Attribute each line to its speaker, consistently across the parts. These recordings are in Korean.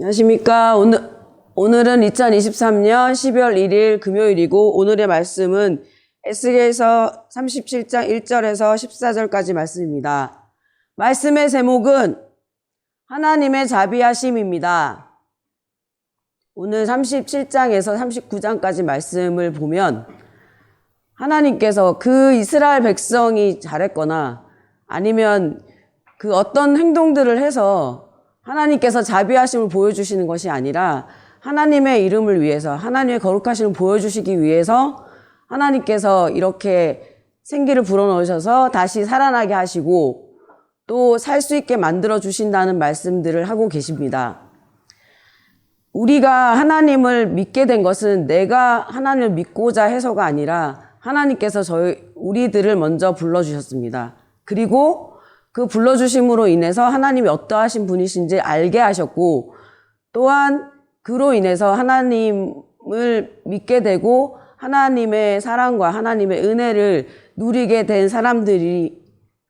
Speaker 1: 안녕하십니까. 오늘, 오늘은 2023년 12월 1일 금요일이고, 오늘의 말씀은 에스겔서 37장 1절에서 14절까지 말씀입니다. 말씀의 제목은 하나님의 자비하심입니다. 오늘 37장에서 39장까지 말씀을 보면 하나님께서 그 이스라엘 백성이 잘했거나 아니면 그 어떤 행동들을 해서 하나님께서 자비하심을 보여주시는 것이 아니라 하나님의 이름을 위해서 하나님의 거룩하심을 보여주시기 위해서 하나님께서 이렇게 생기를 불어넣으셔서 다시 살아나게 하시고 또 살 수 있게 만들어 주신다는 말씀들을 하고 계십니다. 우리가 하나님을 믿게 된 것은 내가 하나님을 믿고자 해서가 아니라 하나님께서 저희 우리들을 먼저 불러 주셨습니다. 그리고 그 불러 주심으로 인해서 하나님이 어떠하신 분이신지 알게 하셨고 또한 그로 인해서 하나님을 믿게 되고 하나님의 사랑과 하나님의 은혜를 누리게 된 사람들이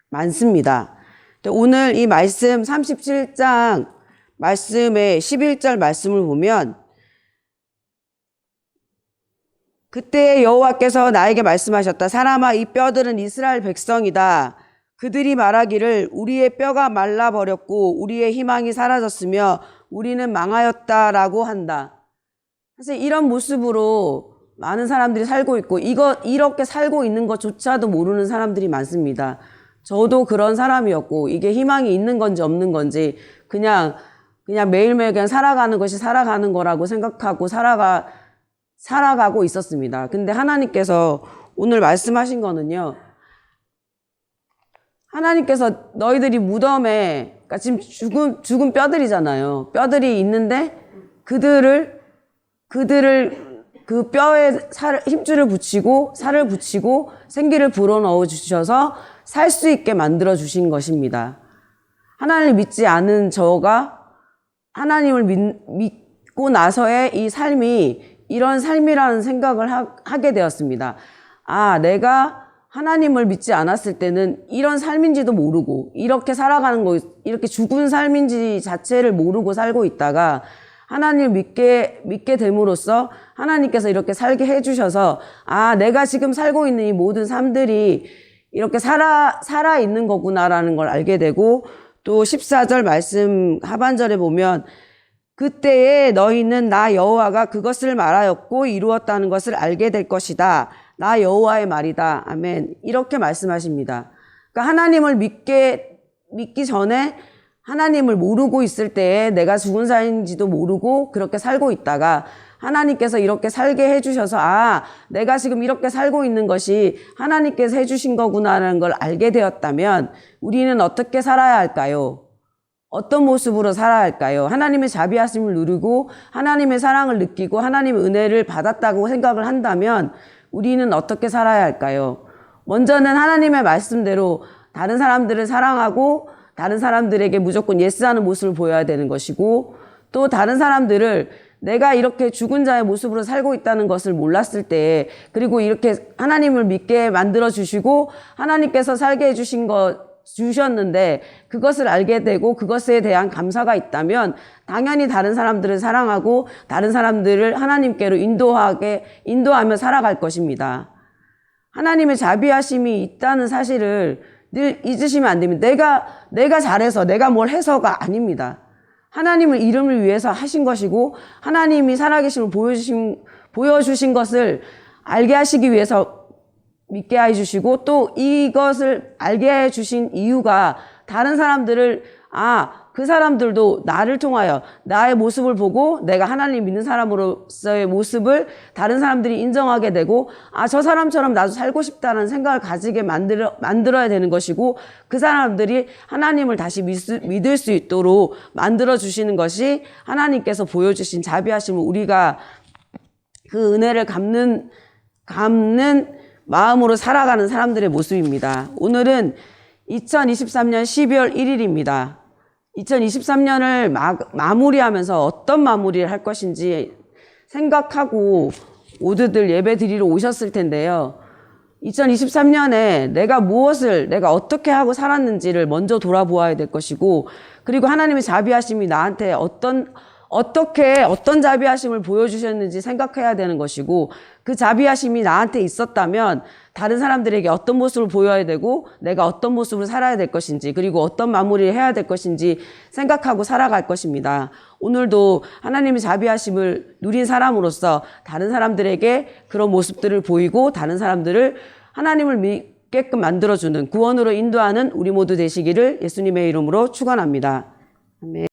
Speaker 1: 많습니다. 오늘 이 말씀 37장 말씀의 11절 말씀을 보면 그때 여호와께서 나에게 말씀하셨다. 사람아 이 뼈들은 이스라엘 백성이다. 그들이 말하기를 우리의 뼈가 말라버렸고 우리의 희망이 사라졌으며 우리는 망하였다라고 한다. 사실 이런 모습으로 많은 사람들이 살고 있고 이거 이렇게 살고 있는 것조차도 모르는 사람들이 많습니다. 저도 그런 사람이었고 이게 희망이 있는 건지 없는 건지 그냥 그냥 매일매일 그냥 살아가는 것이 살아가는 거라고 생각하고 살아가 살아가고 있었습니다. 근데 하나님께서 오늘 말씀하신 거는요. 하나님께서 너희들이 무덤에 그러니까 지금 죽은 죽은 뼈들이잖아요. 뼈들이 있는데 그들을 그들을 그 뼈에 살 힘줄을 붙이고 살을 붙이고 생기를 불어넣어 주셔서 살 수 있게 만들어 주신 것입니다. 하나님을 믿지 않은 저가 하나님을 믿, 믿고 나서의 이 삶이 이런 삶이라는 생각을 하, 하게 되었습니다. 아, 내가 하나님을 믿지 않았을 때는 이런 삶인지도 모르고 이렇게 살아가는 거 이렇게 죽은 삶인지 자체를 모르고 살고 있다가 하나님을 믿게 믿게 됨으로써 하나님께서 이렇게 살게 해 주셔서 아 내가 지금 살고 있는 이 모든 삶들이 이렇게 살아 살아 있는 거구나라는 걸 알게 되고 또 14절 말씀 하반절에 보면 그때에 너희는 나 여호와가 그것을 말하였고 이루었다는 것을 알게 될 것이다. 나 여호와의 말이다. 아멘. 이렇게 말씀하십니다. 그러니까 하나님을 믿게 믿기 전에 하나님을 모르고 있을 때에 내가 죽은 사인지도 모르고 그렇게 살고 있다가 하나님께서 이렇게 살게 해주셔서 아 내가 지금 이렇게 살고 있는 것이 하나님께서 해주신 거구나라는 걸 알게 되었다면 우리는 어떻게 살아야 할까요? 어떤 모습으로 살아야 할까요? 하나님의 자비하심을 누리고 하나님의 사랑을 느끼고 하나님의 은혜를 받았다고 생각을 한다면 우리는 어떻게 살아야 할까요? 먼저는 하나님의 말씀대로 다른 사람들을 사랑하고 다른 사람들에게 무조건 예스하는 모습을 보여야 되는 것이고 또 다른 사람들을 내가 이렇게 죽은 자의 모습으로 살고 있다는 것을 몰랐을 때 그리고 이렇게 하나님을 믿게 만들어 주시고 하나님께서 살게 해 주신 것 주셨는데 그것을 알게 되고 그것에 대한 감사가 있다면 당연히 다른 사람들을 사랑하고 다른 사람들을 하나님께로 인도하게 인도하며 살아갈 것입니다. 하나님의 자비하심이 있다는 사실을 늘 잊으시면 안 됩니다. 내가 내가 잘해서 내가 뭘 해서가 아닙니다. 하나님을 이름을 위해서 하신 것이고 하나님이 살아계심을 보여주신 보여주신 것을 알게 하시기 위해서 믿게 해주시고 또 이것을 알게 해주신 이유가 다른 사람들을 아 그 사람들도 나를 통하여 나의 모습을 보고 내가 하나님 믿는 사람으로서의 모습을 다른 사람들이 인정하게 되고 아 저 사람처럼 나도 살고 싶다는 생각을 가지게 만들어 만들어야 되는 것이고 그 사람들이 하나님을 다시 믿, 믿을 수 있도록 만들어 주시는 것이 하나님께서 보여주신 자비하심을 우리가 그 은혜를 갚는 갚는 마음으로 살아가는 사람들의 모습입니다. 오늘은 2023년 12월 1일입니다. 2023년을 마, 마무리하면서 어떤 마무리를 할 것인지 생각하고 모두들 예배 드리러 오셨을 텐데요. 2023년에 내가 무엇을, 내가 어떻게 하고 살았는지를 먼저 돌아보아야 될 것이고, 그리고 하나님의 자비하심이 나한테 어떤, 어떻게 어떤 자비하심을 보여주셨는지 생각해야 되는 것이고 그 자비하심이 나한테 있었다면 다른 사람들에게 어떤 모습을 보여야 되고 내가 어떤 모습을 살아야 될 것인지 그리고 어떤 마무리를 해야 될 것인지 생각하고 살아갈 것입니다. 오늘도 하나님의 자비하심을 누린 사람으로서 다른 사람들에게 그런 모습들을 보이고 다른 사람들을 하나님을 믿게끔 만들어주는 구원으로 인도하는 우리 모두 되시기를 예수님의 이름으로 축원합니다. 아멘.